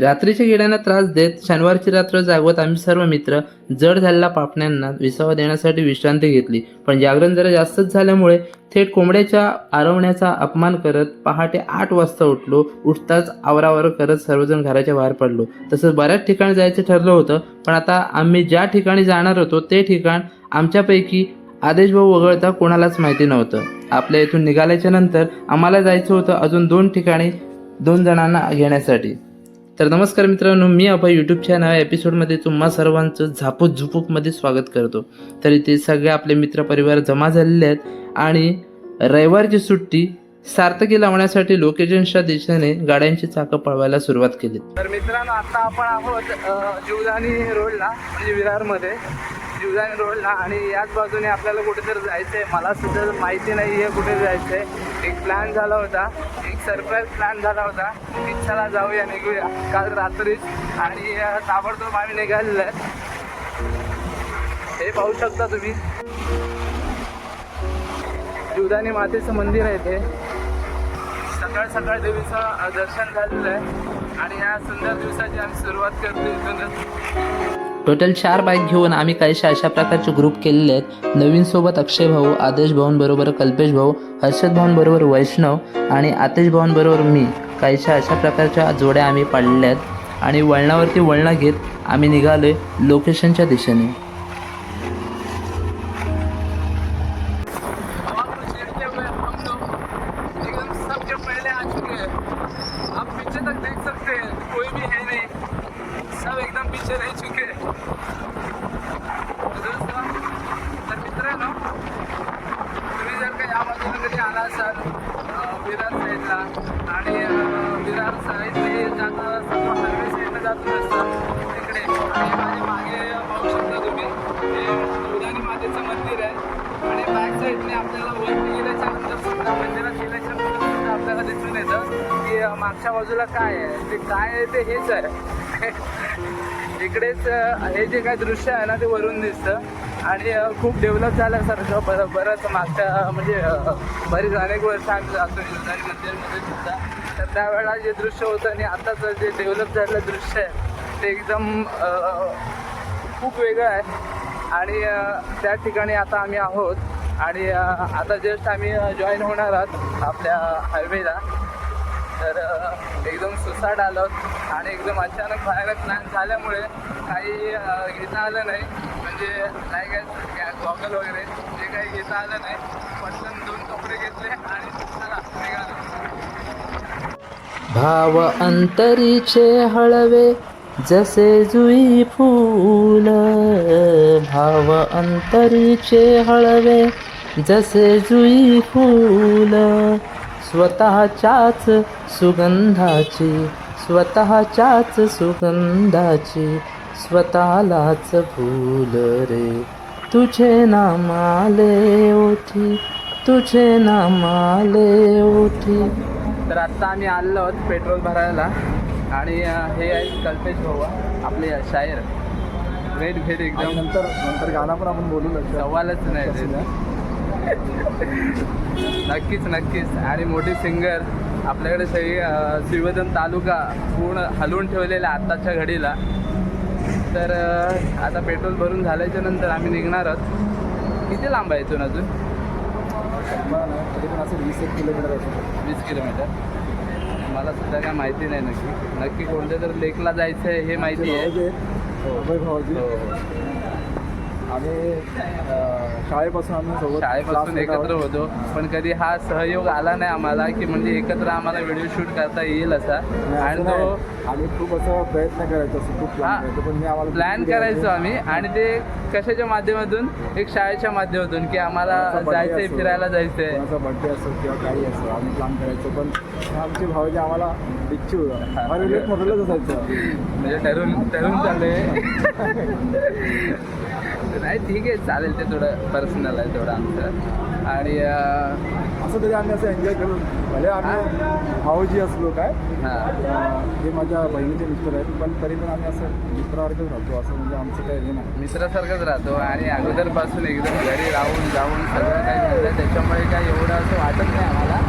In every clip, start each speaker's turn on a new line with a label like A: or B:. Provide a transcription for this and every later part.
A: रात्रीच्या किड्यांना त्रास देत शनिवारची रात्र जागवत आम्ही सर्व मित्र जड झालेल्या पापण्यांना विसावा देण्यासाठी विश्रांती घेतली. पण जागरण जरा जास्तच झाल्यामुळे थेट कोंबड्याच्या आरवण्याचा अपमान करत पहाटे आठ वाजता उठलो. उठताच आवरावर करत सर्वजण घराच्या बाहेर पडलो. तसंच बऱ्याच ठिकाणी जायचं ठरलं होतं पण आता आम्ही ज्या ठिकाणी जाणार होतो ते ठिकाण आमच्यापैकी आदेश भाऊ वगळता कोणालाच माहिती नव्हतं. आपल्या इथून निघाल्याच्या नंतर आम्हाला जायचं होतं अजून दोन ठिकाणी दोन जणांना घेण्यासाठी. तर नमस्कार मित्रांनो मी अभय यूट्यूब चॅनल एपिसोडमध्ये तुम्हा सर्वांचं झापूक झुपूकमध्ये स्वागत करतो. तर इथे सगळे आपले मित्रपरिवार जमा झालेले आहेत आणि रविवारची सुट्टी सार्थकी लावण्यासाठी लोकेशनच्या दिशेने गाड्यांची चाकं पळवायला सुरुवात केली.
B: तर मित्रांनो आता आपण आहोत अ, जीवदानी रोडला म्हणजे विरारमध्ये. जीवदानी रोडला आणि याच बाजूने आपल्याला कुठेतरी जायचं आहे मला सुद्धा माहिती नाही आहे कुठे जायचं आहे एक प्लॅन झाला होता. एक सरप्राईज प्लॅन झाला होता. की चला जाऊया निघूया. काल रात्रीच आणि ताबडतोब आम्ही निघालेलं आहे. हे पाहू शकता तुम्ही. जीवदानी मातेचं मंदिर आहे ते. सकाळ सकाळ देवीचं दर्शन झालेलं आहे. आणि या सुंदर दिवसाची आम्ही सुरुवात करतो इथूनच.
A: टोटल चार बाईक घेऊन आम्ही काहीशा अशा प्रकारचे ग्रुप केलेले आहेत. नवीन सोबत अक्षय भाऊ आदेश भाऊंबरोबर कल्पेश भाऊ हर्षद भाऊंबरोबर वैष्णव आणि आतिश भाऊंबरोबर मी काहीशा अशा प्रकारच्या जोड्या आम्ही पाडलेल्या आहेत. आणि वळणावरती वळणं घेत आम्ही निघालोय लोकेशनच्या दिशेने
B: अब आप कुछ देखते हुए हम लोग एकदम सबके पहले आ चुके हैं आप पीछे तक देख सकते हैं कोई भी है नहीं सब एकदम पीछे रह चुके हैं तर दोस्तों, तर मित्रांनो तुम्ही जर का या बाजूला कधी आला असाल विरार साईडला आणि विरार साईड हे जाता हायवे साईडला जात असतं तिकडे. आणि माझ्या मागे पाहू शकता तुम्ही हे उदानी मातेचं मंदिर आहे. आणि बॅक साईडने आपल्याला वरती गेल्याच्यानंतर सुद्धा मंदिरात गेल्याच्यानंतर सुद्धा आपल्याला दिसून येतं की मागच्या बाजूला काय आहे? ते काय आहे ते हेच आहे. इकडेच हे जे काय दृश्य आहे ना ते वरून दिसतं. आणि खूप डेव्हलप झाल्यासारखं बरं बरंच मागच्या म्हणजे अं, बरीच अनेक वर्ष आम्ही जातो युधारी मंदिरमध्ये सुद्धा. तर त्यावेळेला जे दृश्य होतं आणि आताचं जे डेव्हलप झालेलं दृश्य आहे ते एकदम खूप वेगळं आहे. आणि त्या ठिकाणी आता आम्ही आहोत. आणि आता जस्ट आम्ही जॉईन होणार आहोत आपल्या हायवेला तर एकदम सुसाट आलो आणि एकदम अचानक भयानक प्लॅन झाल्यामुळे काही घेता आलं नाही. म्हणजे नाही काय गॉगल वगैरे जे काही घेता आलं नाही पटकन दोन कपडे घेतले आणि चला
A: भाव अंतरीचे हळवे जसे जुई फूल. भाव अंतरीचे हळवे जसे जुई फूल. स्वतःच्याच सुगंधाची स्वतःच्याच सुगंधाची स्वतःलाच फूल रे. तुझे नामाले ओठी तुझे नामाले ओठी.
B: तर आत्ता आम्ही आलेलो आहोत पेट्रोल भरायला आणि हे आहेत कल्पेश भाऊ आपले शायर. ग्रेट
C: आणि
B: एकदम.
C: नंतर नंतर गाणं पण आपण बोलू लक्षात
B: सवालच नाही ते. नक्कीच नक्कीच. आणि मोठे सिंगर आपल्याकडे सगळी श्रीवर्धन तालुका पूर्ण हलवून ठेवलेला आहे आत्ताच्या घडीला. तर आता पेट्रोल भरून झाल्याच्यानंतर आम्ही निघणार आहोत किती लांब आहे इथून अजून?
C: वीस एक किलोमीटर
B: वीस किलोमीटर. मला सुद्धा काय माहिती नाही नक्की. नक्की कोणत्या तर लेकला जायचं आहे. हे. माहिती आहे हो.
C: आम्ही शाळेपासून आम्ही सोबत
B: शाळेपासून एकत्र. होतो पण कधी हा सहयोग आला नाही आम्हाला की म्हणजे एकत्र आम्हाला व्हिडिओ शूट करता येईल असा.
C: आणि
B: तो
C: आम्ही खूप असं प्रयत्न करायचो खूप. प्लॅन करायचो पण आम्हाला
B: प्लॅन करायचो. आम्ही. आणि ते कशाच्या माध्यमातून? एक शाळेच्या माध्यमातून की आम्हाला जायचंय फिरायला जायचंय.
C: बर्थडे असो किंवा काही असो आम्ही प्लॅन करायचो पण आमचे भाऊजी आम्हाला इच्छू असायचं.
B: म्हणजे ठरून ठरून चाललंय. नाही ठीक आहे चालेल ते थोडं पर्सनल आहे थोडं आमचं. आणि
C: असं तरी आम्ही असं एन्जॉय करून भले आम्ही भाऊजी असलो काय
B: हां.
C: हे माझ्या बहिणीचे मित्र आहेत पण तरी पण आम्ही असं मित्रासारखंच राहतो. असं म्हणजे आमचं काही हे नाही.
B: मित्रासारखंच राहतो आणि अगोदरपासून एकदम घरी राहून जाऊन सगळं काही झालं त्याच्यामुळे काही एवढं असं वाटत नाही आम्हाला.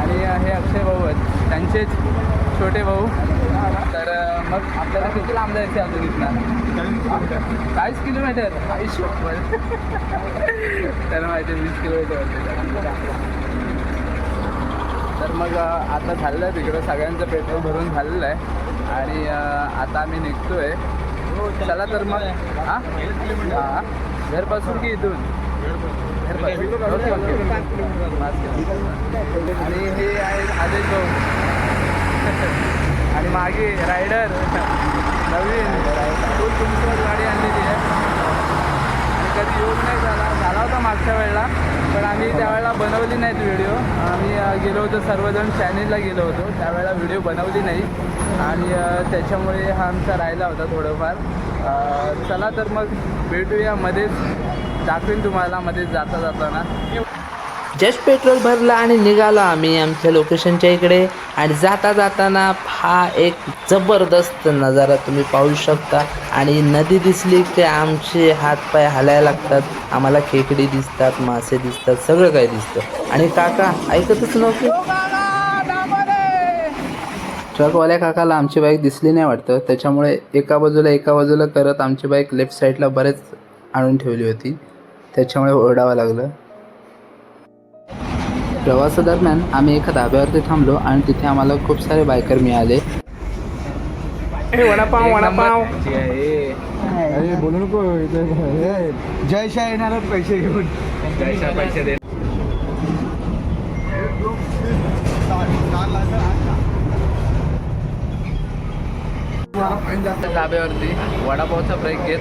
B: आणि हे अक्षय भाऊ आहेत. त्यांचेच छोटे भाऊ. तर मग आपल्याला किती लांब जायचं अजून इथनं? चाळीस किलोमीटर. त्याला माहिती आहे वीस किलोमीटर तर मग आता झालेलं आहे तिकडं. सगळ्यांचं पेट्रोल भरून झालेलं आहे. आणि आता आम्ही निघतोय. चला. तर मग. हां? हां घरपासून की इथून. आणि हे आहे आदेश भाऊ. आणि मागे रायडर नवीन फुल तुमच्यावर गाडी आणलेली आहे. आणि कधी योग नाही झाला झाला होता मागच्या वेळेला पण आम्ही त्यावेळेला बनवली नाहीत व्हिडिओ आम्ही गेलो होतो सर्वजण चॅनेलला गेलो होतो. त्यावेळेला व्हिडिओ बनवली नाही. आणि त्याच्यामुळे हा आमचा राहिला होता थोडंफार. चला तर मग भेटूया मध्येच. दाखवीन तुम्हाला मध्येच जाता जाताना.
A: जस्ट पेट्रोल भरलं आणि निघालो आम्ही आमच्या लोकेशनच्या इकडे. आणि जाता जाताना हा एक जबरदस्त नजारा तुम्ही पाहू शकता. आणि नदी दिसली की आमचे हातपाय हलायला लागतात. आम्हाला खेकडी दिसतात मासे दिसतात सगळं काही दिसतं. आणि काका ऐकतच नव्हते? ट्रकवाल्या काकाला आमची बाईक दिसली नाही वाटतं. त्याच्यामुळे एका बाजूला एका बाजूला करत आमची बाईक लेफ्ट साईडला बरेच आणून ठेवली होती. त्याच्यामुळे ओरडावं लागलं. प्रवासादरम्यान आम्ही एका धाब्यावरती थांबलो आणि तिथे आम्हाला खूप सारे बायकर मिळाले.
B: वडापाव वडापाव.
C: अरे बोलू नको. इथे जय शाह येणार पैसे घेऊन.
B: पैसे दे. धाब्यावरती वडापावचा ब्रेक घेत.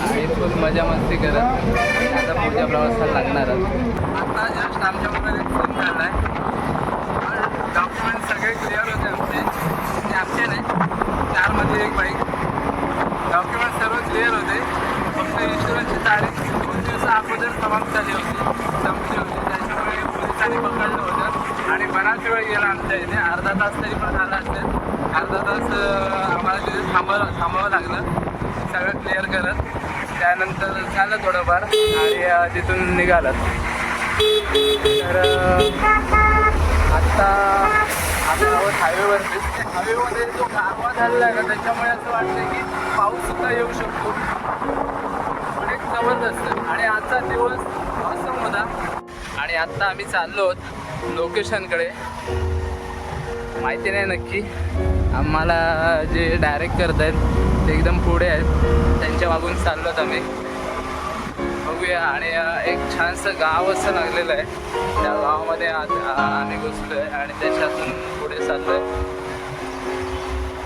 B: आणि खूप मजा मस्ती करत. आता पुढच्या प्रवासाला लागणार आता जस्ट आमच्या मोबाईल फोन झाला आहे डॉक्युमेंट सगळे क्लिअर होते आमचे म्हणजे आमचे नाही. चारमधली एक बाईक डॉक्युमेंट सर्व क्लिअर होते. फक्त इन्शुरन्सची तारीख दोन दिवसा अगोदर समाप्त झाली होती. संपली होती. त्याच्यामुळे पोलिसांनी पकडलं होतं. आणि बराच वेळ गेला आमच्या इथे. अर्धा तास तरी पण झाला असेल. अर्धा तास आम्हाला तिथे थांबावं थांबावं लागलं. सगळं क्लिअर करत. त्यानंतर झालं थोडंफार आणि तिथून निघालं. तर आत्ता आता आहोत हायवेवरती हायवेमध्ये जो गारवा झालेला आहे ना त्याच्यामुळे असं वाटतं की पाऊस सुद्धा येऊ शकतो. पण एक जबरदस्त आणि आजचा दिवस असं होता. आणि आत्ता आम्ही चाललो आहोत लोकेशनकडे माहिती नाही नक्की. आम्हाला जे डायरेक्ट करत आहेत ते एकदम पुढे आहेत. त्यांच्या मागून चाललो आम्ही. बघूया. आणि एक छानसं गाव असं लागलेलं आहे. त्या गावामध्ये आत आम्ही घुसलो आहे आणि त्याच्यातून पुढे चाललो आहे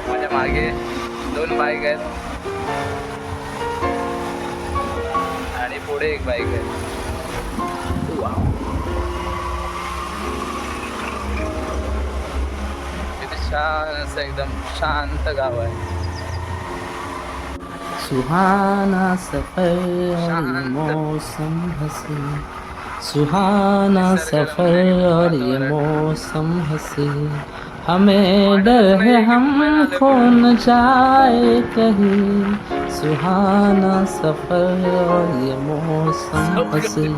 B: माझ्या मागे दोन बाईक आहेत. आणि पुढे एक बाईक आहे. वाव. छान असं एकदम शांत गाव आहे.
A: सुहाना सफर और ये मौसम हसी। सुहाना सफर और ये मौसम हसी। हमें डर है हम खो न जाए कहीं। सुहाना सफर और ये मौसम हसी।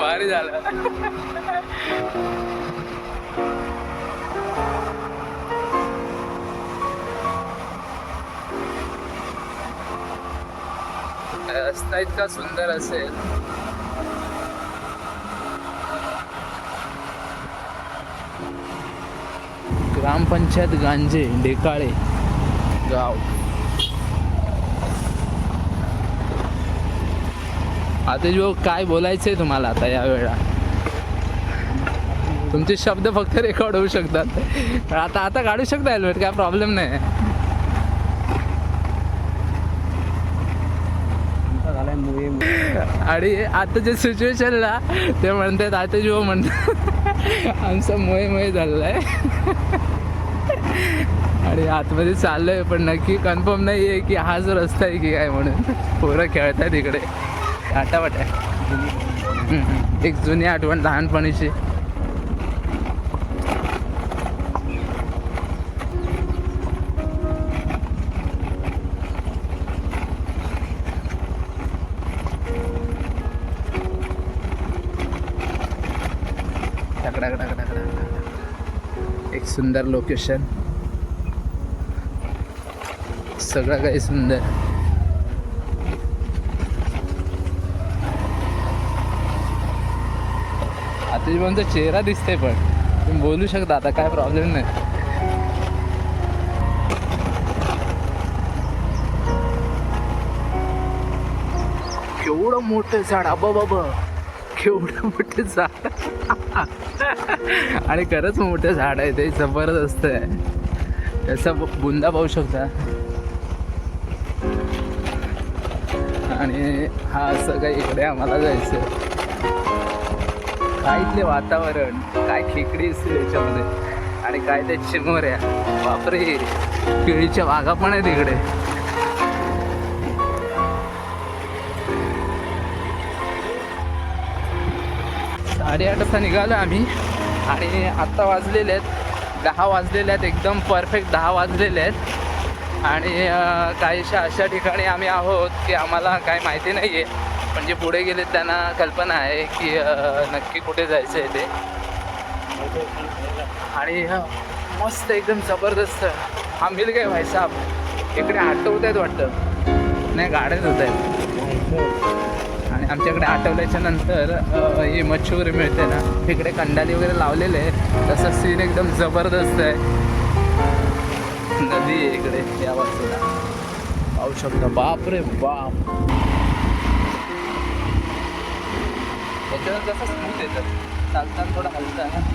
B: भारी रस्ता इतका सुंदर असेल. ग्रामपंचायत गांजे डेकाळे. गाव. आता जो काय बोलायचंय तुम्हाला आता या वेळा? तुमचे शब्द फक्त रेकॉर्ड होऊ शकतात. आता आता काढू शकता हेल्मेट काय प्रॉब्लेम नाही आणि आताच्या सिच्युएशनला ते म्हणतात आता जो म्हणतात आमचा मोहे मोहे झालंय आणि आतमध्ये चाललंय पण नक्की कन्फर्म नाही आहे की हा जो रस्ता आहे की काय म्हणून. पोरं खेळतात इकडे. आटावाट आहे. एक जुनी आठवण लहानपणीची. सुंदर लोकेशन सगळं काही सुंदर. आता चेहरा दिसतोय पण. तुम्ही बोलू शकता आता काय प्रॉब्लेम नाही. केवढं मोठं झाड अबा बाबा केवढं मोठं झाड. आणि खरंच मोठं झाड आहे ते जबरदस्त आहे. त्याचा बुंदा पाहू शकता. आणि हा असं काही इकडे आम्हाला जायचं काय इथले वातावरण काय खेकडी असते त्याच्यामध्ये. आणि काय ते चिमोऱ्या. बापरे केळीच्या बागा पण आहेत इकडे. साडेआठ वाजता निघालो आम्ही. आणि आत्ता वाजलेले आहेत. दहा वाजलेले आहेत एकदम परफेक्ट दहा वाजलेले आहेत. आणि काहीशा अशा ठिकाणी आम्ही आहोत की आम्हाला काय माहिती नाही आहे पण जे म्हणजे पुढे गेलेत त्यांना कल्पना आहे की नक्की कुठे जायचं आहे ते. आणि मस्त एकदम जबरदस्त. हा मिल काय भाई साहेब इकडे आटवत आहेत वाटतं. नाही गाड्याच होत आहेत. आमच्याकडे आठवल्याच्या नंतर हे ही मच्छी वगैरे मिळते ना. तिकडे कंडाली वगैरे लावलेले आहे तसं सीन एकदम जबरदस्त आहे. नदी आहे इकडे या बाजूला. पाहू शकता. बाप रे बाप. त्याच्यावर कसं स्मूथ येतं चालताना थोडं हलतं ना.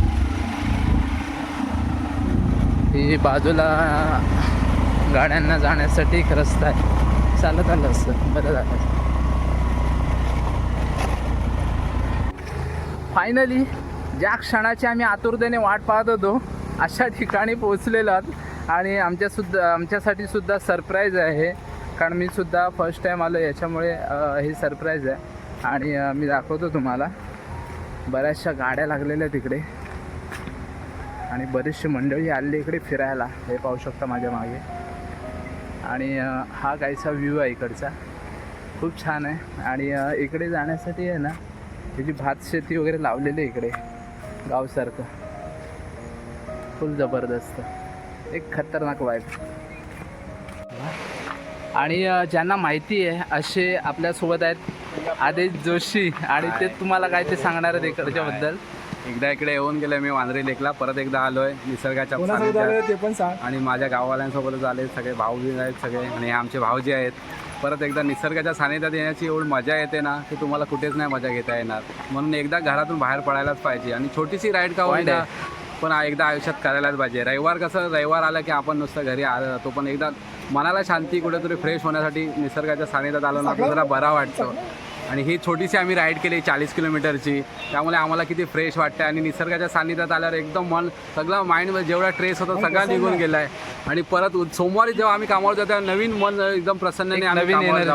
B: ही बाजूला गाड्यांना जाण्यासाठी एक रस्ता आहे. चालत आलं असतं. बरं झालं. फायनली ज्या क्षणाची आम्ही आतुरतेने वाट पाहत होतो अशा ठिकाणी पोचलेलो आहोत. आणि आमच्यासुद्धा आमच्यासाठी सुद्धा सरप्राईज आहे. कारण मी सुद्धा फर्स्ट टाईम आलो याच्यामुळे हे सरप्राईज आहे. आणि मी दाखवतो तुम्हाला. बऱ्याचशा गाड्या लागलेल्या तिकडे. आणि बरीचशी मंडळी आली इकडे फिरायला. हे पाहू शकता माझ्या मागे. आणि हा काहीसा व्ह्यू आहे इकडचा. खूप छान आहे. आणि इकडे जाण्यासाठी आहे ना त्याची भात शेती वगैरे लावलेली आहे इकडे गावसारखं. फुल जबरदस्त. एक खतरनाक वाईफ आणि ज्यांना माहिती आहे असे आपल्यासोबत आहेत आदेश जोशी आणि ते तुम्हाला काय ते सांगणार आहेत इकडच्याबद्दल?
C: एकदा इकडे येऊन गेलोय मी वांद्रे लेकला परत एकदा आलोय निसर्गाच्या
D: कोणासोबत
C: सानिध्यात.
D: आले ते पण सांग
C: आणि माझ्या गाववाल्यांसोबतच आले सगळे भाऊजी आहेत सगळे आणि हे आमचे भाऊजी आहेत परत एकदा निसर्गाच्या सानिध्यात येण्याची एवढी मजा येते ना की तुम्हाला कुठेच नाही मजा घेता येणार म्हणून एकदा घरातून बाहेर पडायलाच पाहिजे आणि छोटीशी राईड का
B: Point
C: होईना
B: आहे.
C: पण एकदा आयुष्यात करायलाच पाहिजे रविवार कसं रविवार आला की आपण नुसतं घरी आलं जातो पण एकदा मनाला शांती कुठेतरी फ्रेश होण्यासाठी निसर्गाच्या सानिध्यात आलो ना तर जरा बरा वाटतो आणि ही छोटीशी आम्ही राईड केली चाळीस किलोमीटरची. त्यामुळे आम्हाला किती फ्रेश वाटतं आणि निसर्गाच्या सानिध्यात आल्यावर एकदम मन सगळं माइंडमध्ये जेवढा ट्रेस होता सगळा निघून गेला आहे आणि परत सोमवारी जेव्हा आम्ही कामावर जातो तेव्हा नवीन मन एकदम.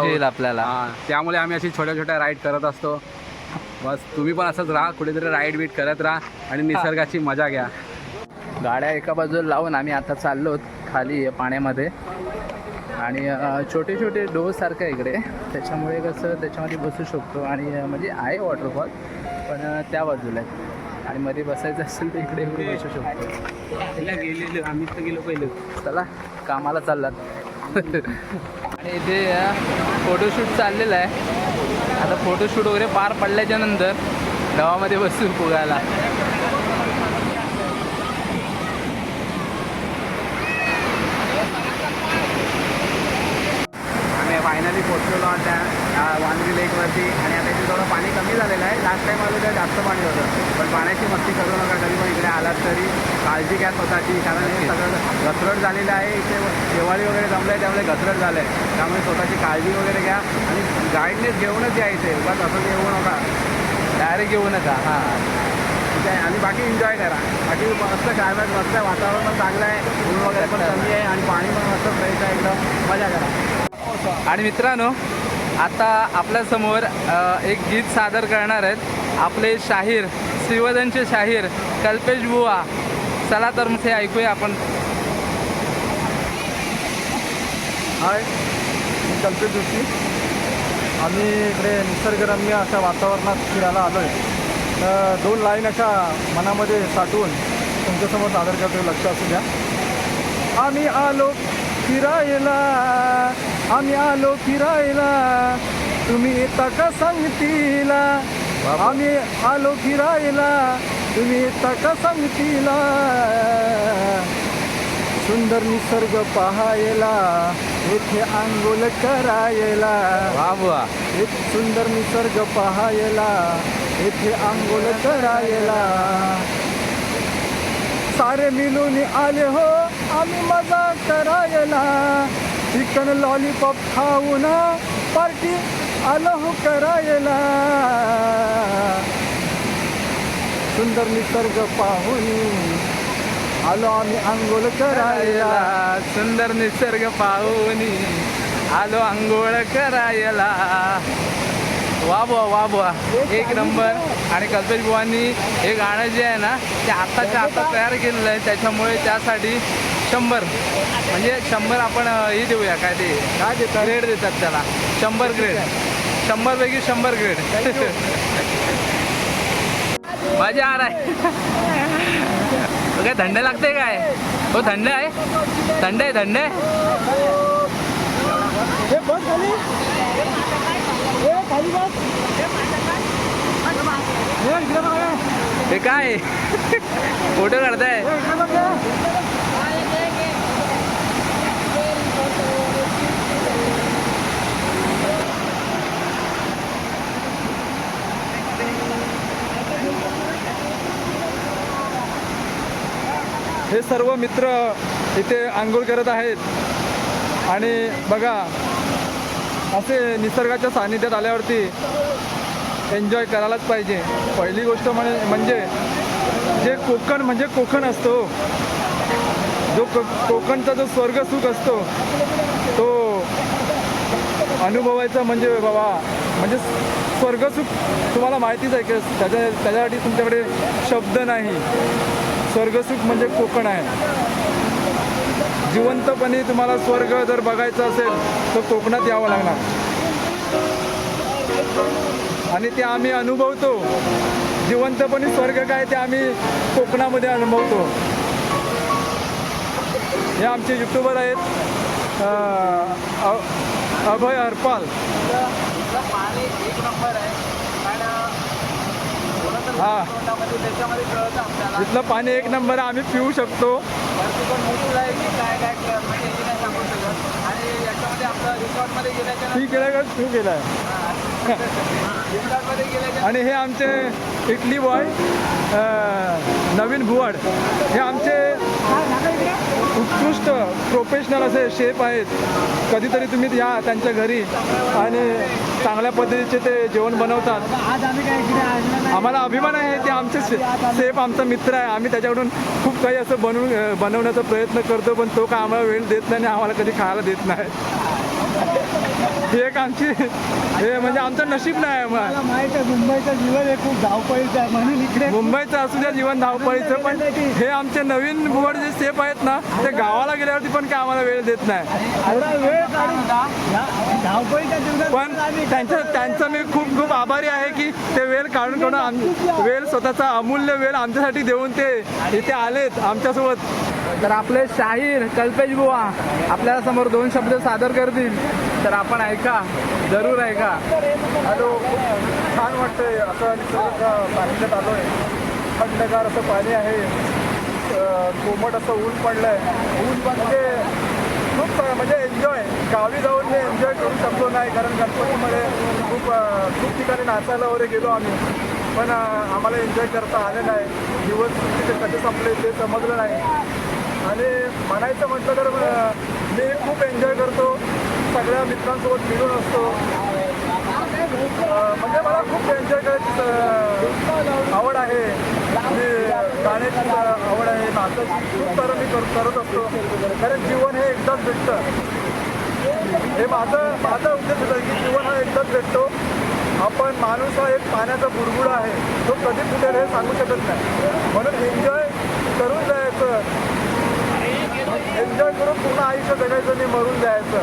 B: येईल आपल्याला.
C: हां, त्यामुळे आम्ही अशी छोट्या छोट्या राईड करत असतो. बस तुम्ही पण असंच राहा कुठेतरी राईड बीट करत राहा आणि निसर्गाची मजा घ्या.
B: गाड्या एका बाजूला लावून आम्ही आता चाललो खाली पाण्यामध्ये. आणि छोटे छोटे डोसारखं आहे इकडे. त्याच्यामुळे कसं त्याच्यामध्ये बसू शकतो आणि म्हणजे आहे वॉटरफॉल पण त्या बाजूला आहे. आणि मध्ये बसायचं असेल तर इकडे इकडे बसू शकतो.
C: गेलेलो आम्ही तर गेलो पहिलं.
B: चला कामाला चाललात. आणि इथे फोटोशूट चाललेलं आहे. आता फोटोशूट वगैरे पार पडल्याच्या नंतर गावामध्ये बसून पुगायला
C: आम्ही फायनली पोहोचलेलो आहोत त्या त्या वांद्री लेकवरती आणि आता इथे थोडं पाणी कमी झालेलं आहे लास्ट टाईम आलो तर जास्त पाणी होतं पण पाण्याची मस्ती करू नका कधी पण इकडे आलात तरी काळजी घ्या स्वतःची कारण हे सगळं घसरट झालेलं आहे इथे दिवाळी वगैरे जमलं आहे त्यामुळे घसरट झालं आहे त्यामुळे स्वतःची काळजी वगैरे घ्या. आणि गाईडनेस घेऊनच या इथे उगाच असं येऊ नका.
B: डायरेक्ट येऊ नका. हां.
C: ठीक आहे. आणि बाकी एन्जॉय करा. बाकी मस्त क्लायमेट मस्त आहे वातावरण पण चांगलं आहे. ऊन वगैरे पण कमी आहे आणि पाणी पण मस्त फ्रेश आहे एकदम. मजा करा.
B: आणि मित्रांनो आता आपल्यासमोर एक गीत सादर करणार आहेत. आपले शाहीर श्रीवदनचे शाहीर कल्पेश बुवा. चला तर मग ते ऐकूया आपण.
D: हाय. कल्पेश जोशी आम्ही इकडे निसर्गरम्य अशा वातावरणात फिरायला आलो आहे तर दोन लाईन अशा मनामध्ये साठवून तुमच्यासमोर सादर करतो लक्ष असू द्या. आम्ही आलो फिरायला आम्ही आलो फिरायला. तुम्ही येता का सांगतीला? आम्ही आलो फिरायला तुम्ही येता का सांगतीला? सुंदर निसर्ग पाहायला येथे आंघोळ करायला.
C: वा बुवा.
D: एक सुंदर निसर्ग पाहायला येथे आंघोळ करायला. सारे मिळून आले हो आम्ही मजा करायला. चिकन लॉलीपॉप खाऊन पार्टी आलो हो करायला. सुंदर निसर्ग पाहून आलो आम्ही आंघोळ करायला.
B: सुंदर निसर्ग पाहून आलो आंघोळ करायला. वा बुवा वा बुवा. एक नंबर. आणि कल्पेश बुवांनी हे गाणं जे आहे ना ते आत्ताच्या आत्ता तयार केलेलं आहे. त्याच्यामुळे त्यासाठी शंभर. म्हणजे शंभर आपण हे देऊया. काय ते?
D: काय देतात?
B: ग्रेड देतात त्याला. शंभर ग्रेड. शंभरपैकी शंभर ग्रेड. मजा आ रहा है तो काय थंड लागते काय? हो थंड आहे? थंड आहे थंड आहे
D: हे
B: काय? फोटो काढताय?
D: हे सर्व मित्र इथे आंघोळ करत आहेत. आणि बघा असे निसर्गाच्या सानिध्यात आल्यावरती एन्जॉय करायलाच पाहिजे. पहिली गोष्ट म्हणे म्हणजे जे कोकण म्हणजे कोकण असतो. जो को कोकणचा जो स्वर्ग सुख असतो तो अनुभवायचा म्हणजे बाबा म्हणजे स्वर्गसुख तुम्हाला माहितीच आहे की त्याच्या त्याच्यासाठी तुमच्याकडे शब्द नाही. स्वर्गसुख म्हणजे कोकण आहे. जिवंतपणे तुम्हाला स्वर्ग जर बघायचा असेल तर कोकणात यावं लागणार. आणि ते आम्ही अनुभवतो. जिवंतपणे स्वर्ग काय ते आम्ही कोकणामध्ये अनुभवतो. हे आमचे युट्यूबर आहेत. अ- अभय हरपाल
B: पाणी एक नंबर आहे
D: हा.
B: त्याच्यामध्ये कळतं आपल्याला.
D: इथलं पाणी एक नंबर आम्ही पिऊ शकतो.
B: वरती पण मोठं आहे की काय काय क- म्हणजे हे नाही सांगू शकत. आणि याच्यामध्ये आपलं रिसॉर्टमध्ये गेल्याच्या
D: ती केलं का तू केलाय
B: रिसॉर्टमध्ये गेल्याच्या
D: आणि हे आमचे इटली बॉय नवीन भुवाड हे आमचे उत्कृष्ट प्रोफेशनल असे शेफ आहेत. कधीतरी तुम्ही या त्यांच्या घरी. आणि चांगल्या पद्धतीचे ते जेवण बनवतात. आम्हाला अभिमान आहे ते आमचे शेफ आमचा मित्र आहे. आम्ही त्याच्याकडून खूप काही असं बनवून बनवण्याचा प्रयत्न करतो पण तो काय आम्हाला वेळ देत नाही आणि आम्हाला कधी खायला देत नाही. ही एक आमची हे म्हणजे आमचं नशीब नाही
E: मला माहीत आहे मुंबईचं जीवन हे खूप धावपळीचं आहे म्हणून इकडे
D: मुंबईचं असू द्या जीवन धावपळीचं पण हे आमचे नवीन बुवाड जे सेफ आहेत ना ते गावाला गेल्यावरती पण काय आम्हाला वेळ देत नाही.
E: एवढा वेळ काढून धावपळीच्या जीवनात
D: पण त्यांचं त्यांचं मी खूप खूप आभारी आहे की ते वेळ काढून काढून आम वेळ स्वतःचा अमूल्य वेळ आमच्यासाठी देऊन ते इथे आलेत आमच्यासोबत.
B: तर आपले शाहीर कल्पेश बुवा आपल्याला समोर दोन शब्द सादर करतील. तर आपण ऐका जरूर ऐका.
D: हॅलो छान वाटतंय. असं निसर्ग सानिध्यात आलो आहे थंडगार असं पाणी आहे. कोमट असं ऊन पडलंय. ऊन म्हणजे खूप म्हणजे एन्जॉय गावी जाऊन मी एन्जॉय करू शकलो नाही कारण गणपतीमध्ये खूप खूप ठिकाणी नाचायला वगैरे गेलो आम्ही. पण आम्हाला एन्जॉय करता आलं नाही. दिवस तिथे कसे संपले ते समजलं नाही. आणि म्हणायचं म्हटलं तर मी खूप एन्जॉय करतो. सगळ्या मित्रांसोबत मिळून असतो. म्हणजे मला खूप एन्जॉय करायची आवड आहे. मी गाण्याची आवड आहे नाचाची खूप सारं मी करत असतो. कारण जीवन हे एकदाच भेटतं. हे माझं माझा उद्देश होता की जीवन हा एकदाच भेटतो. आपण माणूस हा एक पाण्याचा बुडबुडा आहे. तो कधी फुटेल हे सांगू शकत नाही. म्हणून एन्जॉय करून जायचं. एन्जॉय करून पूर्ण आयुष्य जगायचं आणि मरून जायचं.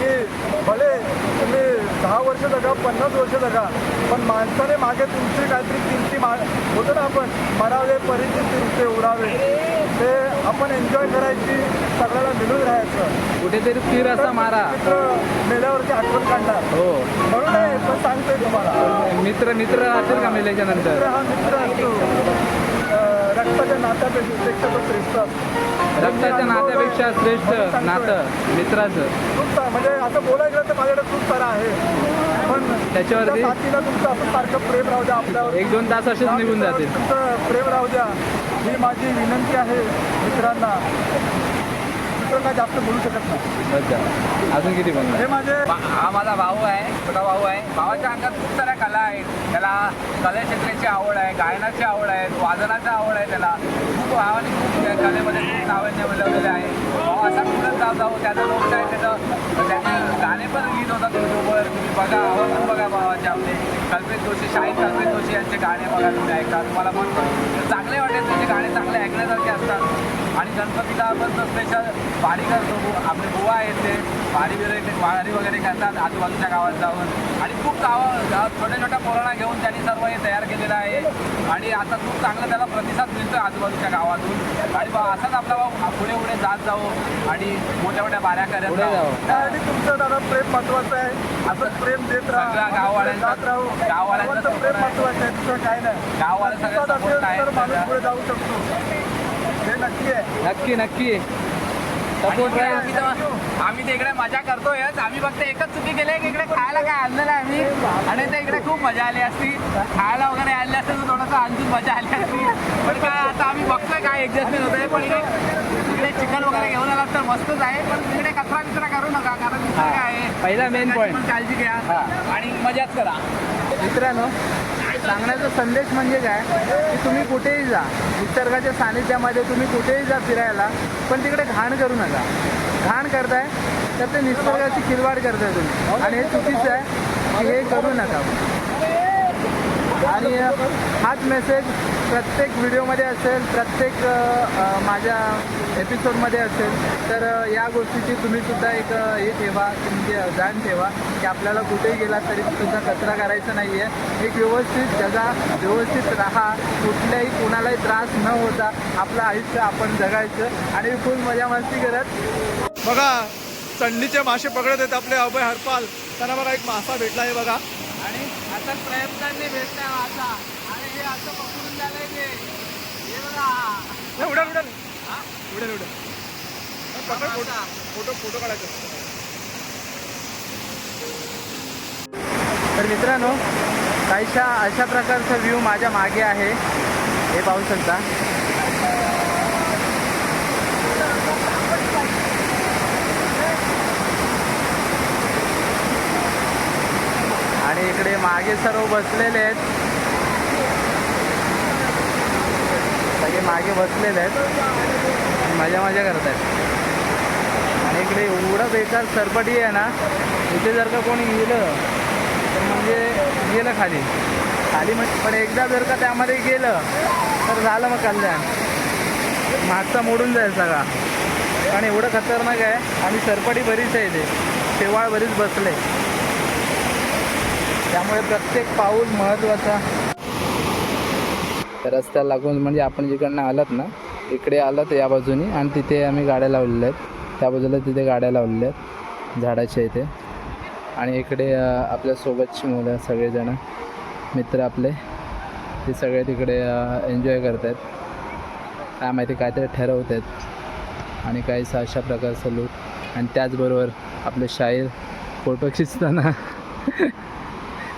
D: की भले तुम्ही दहा वर्ष जगा पन्नास वर्ष जगा पण माणसाने मागे तुमची काहीतरी किमती मा होतं ना आपण मरावे परिचित तुमचे उरावे. आपण एन्जॉय करायची सगळ्याला मिळून राहायचं.
B: कुठेतरी तीर असा मारा.
D: मित्र मेल्यावरती आठवण काढणार.
B: हो.
D: म्हणून सांगतोय तुम्हाला.
B: मित्र मित्र असेल का मेल्याच्या नंतर?
D: हा मित्र असतो. रक्ताच्या नात्यापेक्षा श्रेष्ठ असतो.
B: रक्ताच्या नात्यापेक्षा श्रेष्ठ नातं मित्राचं.
D: खूप म्हणजे असं बोलायला गेलं तर माझ्याकडे खूप सारं आहे. पण
B: त्याच्यावरती?
D: साथीला तुमचं असं सारखं प्रेम राहू द्या आपल्यावर.
B: एक दोन तास असेच निघून
D: तुमचं प्रेम राहू द्या. ही माझी विनंती आहे मित्रांना. दुसरं काय जास्त बोलू शकत नाही.
B: अच्छा. अजून किती बनलं
D: हे माझे
C: हा माझा भाऊ आहे छोटा भाऊ आहे. भावाच्या अंगात खूप साऱ्या कला आहेत. त्याला कला क्षेत्राची आवड आहे गायनाची आवड आहे वादनाची आवड आहे त्याला. खूप भावाने खूप त्या कलेमध्ये खूप नावाने मिळवलेले आहे. भाऊ असा कुठं जात जाऊ त्याचं लोक आहे त्याचं? त्याचे गाणे पण गीत होतात युट्यूबवर. तुम्ही बघा आवाज बघा भावाचे आपले. कल्पेश जोशी शाहीर कल्पेश जोशी यांचे गाणे बघा तुम्ही ऐका तुम्हाला पण चांगले वाटेल. त्याचे गाणे चांगले ऐकण्यासारखे असतात. आणि गणपतीला आपण स्पेशल वारी करतो आपले बुवा आहेत ते वारी वगैरे वारी वगैरे करतात आजूबाजूच्या गावात जाऊन. आणि खूप गावं गाव- छोट्या छोट्या पोरांना घेऊन त्यांनी सर्व हे तयार केलेलं आहे. आणि आता खूप चांगला त्याला प्रतिसाद मिळतो आजूबाजूच्या गावातून. आणि बा- असाच आपला भाऊ पुढे पुढे जात जाऊ आणि मोठ्या मोठ्या बाऱ्या करत जाऊ.
D: त्यासाठी तुमचं दादा प्रेम महत्वाचं आहे. असंच प्रेम देत राहा. जात राहू.
C: गाववाल्यांचं
D: गावाचं प्रेम. महत्वाचं आहे. दुसरं काय नाही.
C: गाववाले सगळे.
D: पुढे जाऊ शकतो. हे नक्की आहे.
B: नक्की नक्की. सपोर्ट
C: आम्ही तर. आम्ही ते इकडे मजा करतोयच आम्ही फक्त एकच चुकी केली की इकडे खायला काय आणलेलं आहे आम्ही. आणि ते इकडे खूप मजा आली असती. खायला वगैरे आणले असते तर थोडंसं आणखी मजा आली असती. पण काय आता आम्ही बघतोय काय ऍडजस्टमेंट होतंय. पण इकडे चिकन वगैरे घेऊन आलात तर मस्तच आहे. पण तिकडे कचरा बिचरा करू नका कारण
B: हा.
C: काय आहे?
B: पहिला point.
C: पण काळजी घ्या. आणि मजाच करा.
B: मित्रांनो सांगण्याचा संदेश म्हणजे काय? की तुम्ही कुठेही जा. निसर्गाच्या सानिध्यामध्ये तुम्ही कुठेही जा फिरायला पण तिकडे घाण करू नका. घाण करताय तर ते निसर्गाची खिलवाड करताय तुम्ही. आणि हे चुकीचं आहे की हे करू नका. आणि हाच मेसेज प्रत्येक व्हिडिओमध्ये असेल प्रत्येक माझ्या एपिसोडमध्ये असेल तर या गोष्टीची तुम्ही सुद्धा एक हे ठेवा म्हणजे जाण ठेवा की आपल्याला कुठेही गेला तरी सुद्धा कचरा करायचा नाही आहे एक व्यवस्थित जगा व्यवस्थित राहा. कुठल्याही कोणालाही त्रास न होता आपलं आयुष्य आपण जगायचं आणि फुल मजा मस्ती करत.
D: बघा चंडीचे मासे पकडत आहेत आपले अभय हरपाल. त्यांना बघा एक मासा भेटला आहे बघा.
B: आणि आता प्रयत्नांनी भेटलाय माझा आणि असं पकडून झालंय ते. हे बघा.
D: नाही, उडेल उडेल उडेल उडेल पकड फोटो फोटो फोटो काढायचा.
B: तर मित्रांनो काहीशा अशा प्रकारचा व्ह्यू माझ्या मागे आहे. हे पाहू शकता. आणि इकडे मागे सर्व बसलेले आहेत. ते मागे बसलेले आहेत. मजा मजा करत आहेत. आणि इकडे एवढं बेकार सरपटी आहे ना इथे जर का कोणी गेलं तर म्हणजे गेलं खाली. खाली म्हणजे पण एकदा जर का त्यामध्ये गेलं तर झालं मग कल्याण. मागचा मोडून जाईल सगळा. कारण एवढं खतरनाक आहे आणि सरपटी बरीच आहे ते शेवाळ बरीच बसले. त्यामुळे प्रत्येक पाऊल महत्त्वाचा रस्त्याला लागून म्हणजे आपण जिकडनं आलात ना इकडे आलात या बाजूनी आणि तिथे आम्ही गाड्या लावलेल्या आहेत. त्या बाजूला तिथे गाड्या लावलेल्या आहेत झाडाच्या इथे. आणि इकडे आपल्यासोबतची मुलं सगळेजण मित्र आपले ते सगळे तिकडे एन्जॉय करत आहेत काय माहिती काहीतरी ठरवत आहेत आणि काहीसं अशा प्रकारचं लूक आणि त्याचबरोबर आपले शाहीर फोटो खिचताना.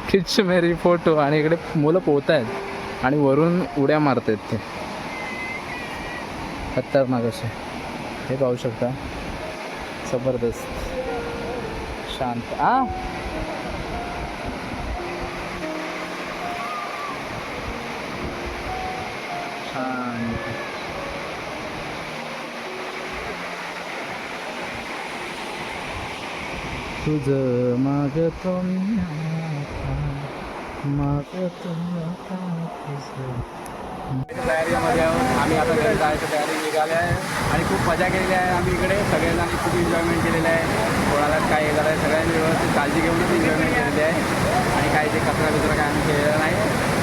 B: खिच मेरी फोटो. आणि इकडे मुलं पोहत आहेत आणि वरून उड्या मारत आहेत ते. खतरनाक असे. हे पाहू शकता. जबरदस्त. शांत. आ! शांत. तुझ मागतो मी आता, मागतो आता तुझं
C: तयारीमध्ये मजा आम्ही आता घरी जायचं तयारी निघाली आहे. आणि खूप मजा केलेली आहे आम्ही इकडे. सगळ्यांनी खूप एन्जॉयमेंट केलेलं आहे. कोणाला काय हे झालं आहे सगळ्यांनी व्यवस्थित काळजी घेऊनच एन्जॉयमेंट केलेली आहे. आणि काही ते कचरा बिचरा काय आम्ही केलेला नाही.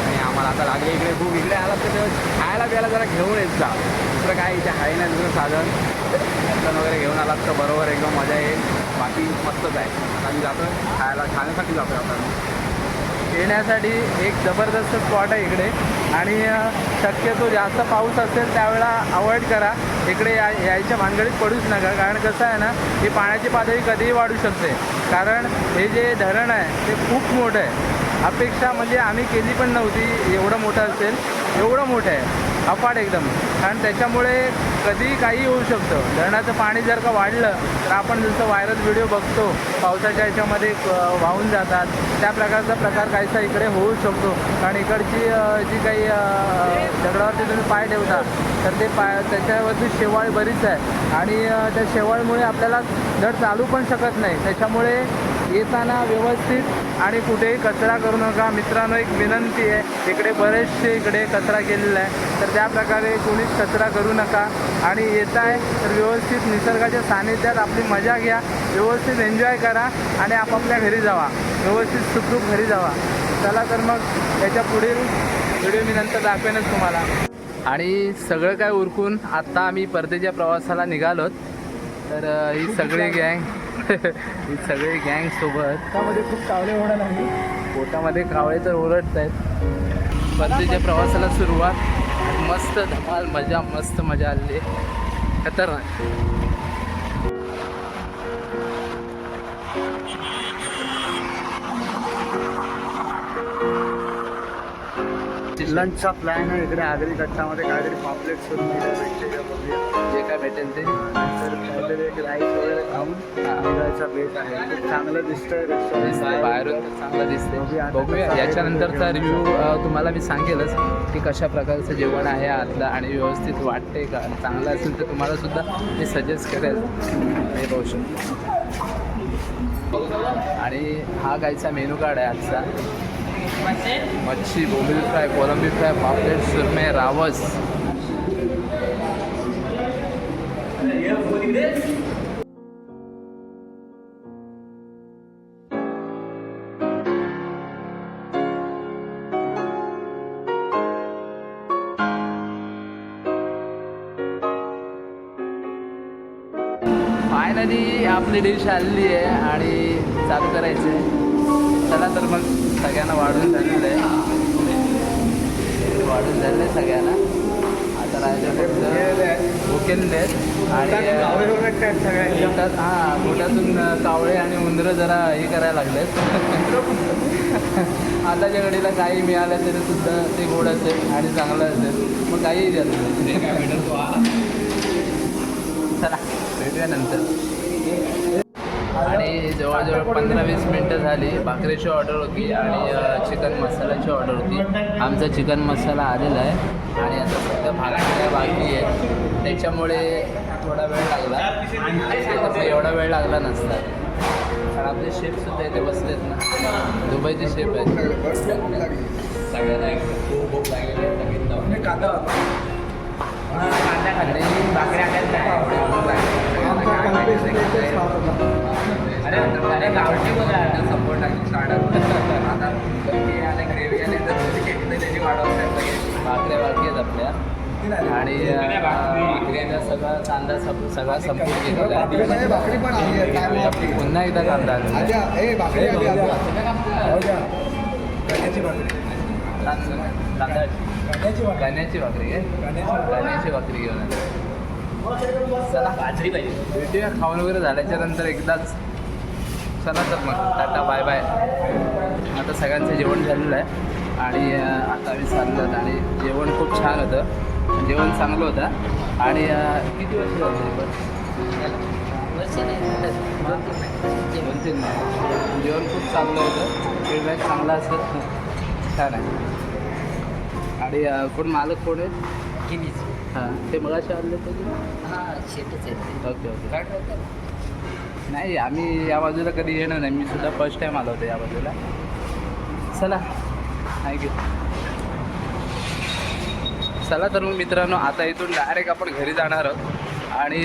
C: आणि आम्हाला आता लागले इकडे खूप. इकडे आला तर खायला प्यायला जरा घेऊन येत जा. दुसरं काय इथे आहे ना दुसरं साधन. मटण वगैरे घेऊन आलात तर बरोबर एकदम मजा येईल. बाकी मस्तच आहे. आम्ही जातो खायला खाण्यासाठी जातो आपण
B: येण्यासाठी एक जबरदस्त स्पॉट आहे इकडे. आणि शक्यतो जास्त पाऊस असेल त्यावेळेला अवॉइड करा. इकडे या यायच्या भानगडीत पडूच नका. कारण कसं आहे ना ही पाण्याची पातळी कधीही वाढू शकते. कारण हे जे धरण आहे ते खूप मोठं आहे. अपेक्षा म्हणजे आम्ही केली पण नव्हती एवढं मोठं असेल. एवढं मोठं आहे. अफाट एकदम. कारण त्याच्यामुळे कधी काही होऊ शकतं. धरणाचं पाणी जर का वाढलं तर आपण जसं व्हायरल व्हिडिओ बघतो पावसाच्या याच्यामध्ये वाहून जातात. त्या प्रकारचा प्रकार काहीसा इकडे होऊ शकतो. कारण इकडची जी काही दगडावरती तुम्ही पाय ठेवता तर ते पाय त्याच्यावरती शेवाळ बरीच आहे. आणि त्या शेवाळमुळे आपल्याला धड चालू पण शकत नाही. त्याच्यामुळे येताना व्यवस्थित आणि कुठेही कचरा करू नका. मित्रांनो एक विनंती आहे. इकडे बरेचसे इकडे कचरा केलेला आहे. तर त्या प्रकारे कोणीच कचरा करू नका. आणि येत आहे तर व्यवस्थित निसर्गाच्या सानिध्यात आपली मजा घ्या. व्यवस्थित एन्जॉय करा आणि आपापल्या घरी जावा. व्यवस्थित सुखरूप घरी जावा. चला तर मग याच्या पुढील व्हिडिओ मी नंतर दाखवेनच तुम्हाला. आणि सगळं काय उरकून आत्ता आम्ही परतीच्या प्रवासाला निघालोत. तर ही सगळी गँग ही सगळी गँग सोबत.
D: त्यामध्ये खूप कावले होणार नाही
B: पोटामध्ये कावळे तर ओरडत आहेत परतीच्या प्रवासाला सुरुवात. मस्त धमाल मजा मस्त मजा आली. खतरनाक.
E: लंचचा प्लॅन आहे. इकडे आगरी कट्टामध्ये काहीतरी पॉम्पलेट सुरू
B: जे काय भेटेल ते.
E: तर एक राईस वगैरे खाऊन निघायचा बेट आहे. चांगलं दिसतंय
B: दिसतंय,
E: रेस्टॉरंट
B: बाहेरून चांगलं दिसते
E: बघूया आता
B: बघूया.
E: कसं आहे
B: याच्यानंतरचा रिव्ह्यू तुम्हाला मी सांगेलच की कशा प्रकारचं जेवण आहे आतलं आणि व्यवस्थित वाटते का? चांगलं असेल तर तुम्हाला सुद्धा मी सजेस्ट करेल. हे पाहू शकतो. आणि हा कायचा मेनू कार्ड आहे आजचा. मच्छी बोंबील फ्राय कोलंबी फ्राय पापलेट सुरमे रावस. फायनली आपली डिश आलेली आहे आणि चालू करायचं चला तर मग. सगळ्यांना वाढून झालेलं आहे. वाढून झालेलं आहे सगळ्यांना. आता राहायचं भुकेलेले आहेत आणि पोटात हां पोटातून कावळे आणि उंदरं जरा हे करायला लागलेत. आताच्या घडीला काही मिळालं तरी सुद्धा ते गोड असेल आणि चांगलं असेल. मग काही चला भेटूया नंतर. जवळजवळ पंधरा वीस मिनटं झाली भाकरीची ऑर्डर होती आणि चिकन मसाल्याची ऑर्डर होती. आमचा चिकन मसाला आलेला आहे आणि आता सध्या भाकऱ्या बाकी आहे त्याच्यामुळे थोडा वेळ लागला. एवढा वेळ लागला नसता. कारण आपले शेफसुद्धा इथे बसलेत ना. दुबईचे शेफ आहेत. सगळ्यांना खूप भूक लागलेली
D: कांदा
B: भाकऱ्या अरे अरे गावठी बघा. सपोर्ट आता ग्रेव्ही आणि त्याची भाकऱ्या बाकी आहेत आपल्या. आणि भाकरीचा सगळा कांदा सगळा संपून गेलेला आहे.
E: भाकरी पण आली आहे. काय भाकरी
B: पुन्हा एकदा कांदा आहे.
E: ए भाकरी
B: गाण्याची भाकरी. आहे. गाण्याची भाकरी. घेऊन चला बाजरी पाहिजे. भेटूया. खाऊन वगैरे झाल्याच्यानंतर एकदाच. चला तर मग. Tata bye bye. आता सगळ्यांचं जेवण झालेलं आहे. आणि आता आम्ही चाललो आणि जेवण खूप छान होतं. जेवण चांगलं होतं. आणि किती वर्ष झाली दोन तीन महिने. जेवण खूप चांगलं होतं. फीडबॅक चांगला असत. छान आहे. आणि कोण मालक कोण आहे हां. ते मगाशी आणले होते ओके ओके. नाही आम्ही या बाजूला कधी येणार नाही. मी सुद्धा फर्स्ट टाईम आलो होतो या बाजूला. चला थँक्यू चला तर मग मित्रांनो आता इथून डायरेक्ट आपण घरी जाणार आहोत. आणि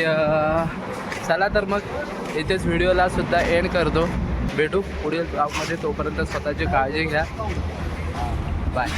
B: चला तर मग इथेच व्हिडिओला सुद्धा एंड करतो. भेटू पुढील ब्लॉगमध्ये तोपर्यंत स्वतःची काळजी घ्या. बाय.